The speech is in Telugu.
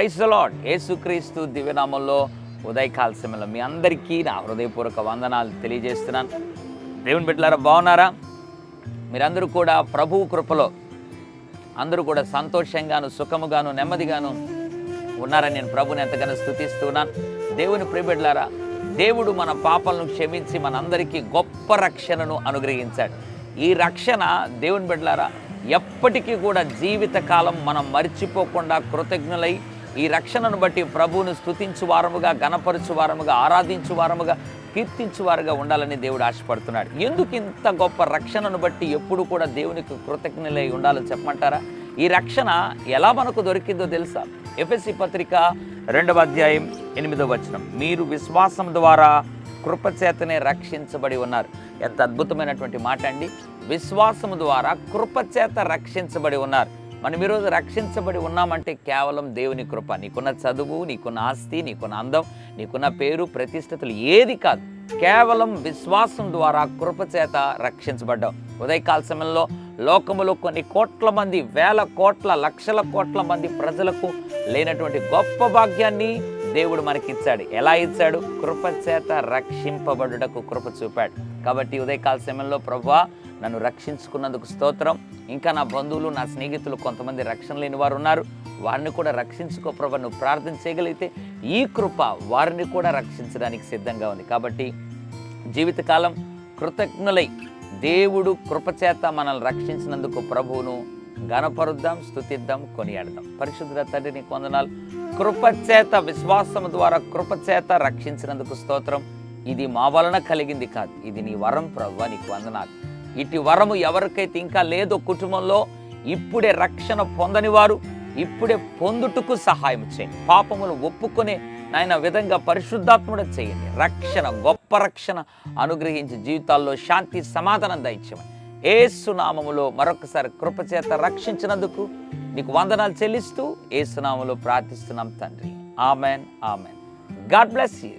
ప్రైస్ లాడ్ యేసుక్రీస్తు దివ్యనామంలో ఉదయకాల సమయంలో మీ అందరికీ నా హృదయపూర్వక వందనాలు తెలియజేస్తున్నాను. దేవుని బిడ్డలారా బాగున్నారా? మీరందరూ కూడా ప్రభువు కృపలో అందరూ కూడా సంతోషంగాను సుఖముగాను నెమ్మదిగాను ఉన్నారని నేను ప్రభుని ఎంతగానో స్థుతిస్తున్నాను దేవుని ప్రియబిడ్డలారా దేవుడు మన పాపలను క్షమించి మనందరికీ గొప్ప రక్షణను అనుగ్రహించాడు. ఈ రక్షణ దేవుని బిడ్డలారా ఎప్పటికీ కూడా జీవితకాలం మనం మర్చిపోకుండా కృతజ్ఞులై ఈ రక్షణను బట్టి ప్రభువును స్తుతించు వారముగా గణపరచు వారముగా ఆరాధించు వారముగా కీర్తించు వారుగా ఉండాలని దేవుడు ఆశపడుతున్నాడు. ఎందుకు ఇంత గొప్ప రక్షణను బట్టి ఎప్పుడు కూడా దేవునికి కృతజ్ఞులై ఉండాలో చెప్పమంటారా? ఈ రక్షణ ఎలా మనకు దొరికిందో తెలుసా? ఎఫ్ఎస్సి పత్రిక రెండవ అధ్యాయం ఎనిమిదవ వచనం. మీరు విశ్వాసం ద్వారా కృపచేతనే రక్షించబడి ఉన్నారు. ఎంత అద్భుతమైనటువంటి మాట అండి. విశ్వాసము ద్వారా కృపచేత రక్షించబడి ఉన్నారు. మనం ఈరోజు రక్షించబడి ఉన్నామంటే కేవలం దేవుని కృప. నీకున్న చదువు నీకున్న ఆస్తి నీకున్న అందం నీకున్న పేరు ప్రతిష్టతలు ఏది కాదు. కేవలం విశ్వాసం ద్వారా కృపచేత రక్షించబడ్డాం. ఉదయకాల సమయంలో లోకములో కొన్ని కోట్ల మంది వేల కోట్ల లక్షల కోట్ల మంది ప్రజలకు లేనటువంటి గొప్ప భాగ్యాన్ని దేవుడు మనకిచ్చాడు. ఎలా ఇచ్చాడు? కృపచేత రక్షింపబడుటకు కృప చూపాడు. కాబట్టి ఉదయకాల సమయంలో ప్రభా నన్ను రక్షించుకున్నందుకు స్తోత్రం. ఇంకా నా బంధువులు నా స్నేహితులు కొంతమంది రక్షణ లేని వారు ఉన్నారు. వారిని కూడా రక్షించుకో ప్రభా నువ్వు ప్రార్థన చేయగలిగితే ఈ కృప వారిని కూడా రక్షించడానికి సిద్ధంగా ఉంది. కాబట్టి జీవితకాలం కృతజ్ఞులై దేవుడు కృపచేత మనల్ని రక్షించినందుకు ప్రభువును గణపరుద్దాం స్థుతిద్దాం కొనియాడదాం. పరిశుద్ధ తండ్రి నీకు వందనాలు. కృపచేత విశ్వాసం ద్వారా కృపచేత రక్షించినందుకు స్తోత్రం. ఇది మా వలన కలిగింది కాదు. ఇది నీ వరం ప్రభు నీకు వందనాలు. ఇటు వరము ఎవరికైతే ఇంకా లేదో కుటుంబంలో ఇప్పుడే రక్షణ పొందని వారు ఇప్పుడే పొందుటకు సహాయం చేయండి. పాపములు ఒప్పుకునే నాయన విధంగా పరిశుద్ధాత్ముడ చేయండి. రక్షణ గొప్ప రక్షణ అనుగ్రహించి జీవితాల్లో శాంతి సమాధానం దయచేయమని. ఏసునామములో మరొకసారి కృపచేత రక్షించినందుకు నీకు వందనాలు చెల్లిస్తూ ఏసునామములో ప్రార్థిస్తున్నాం తండ్రి. Amen amen. God bless you.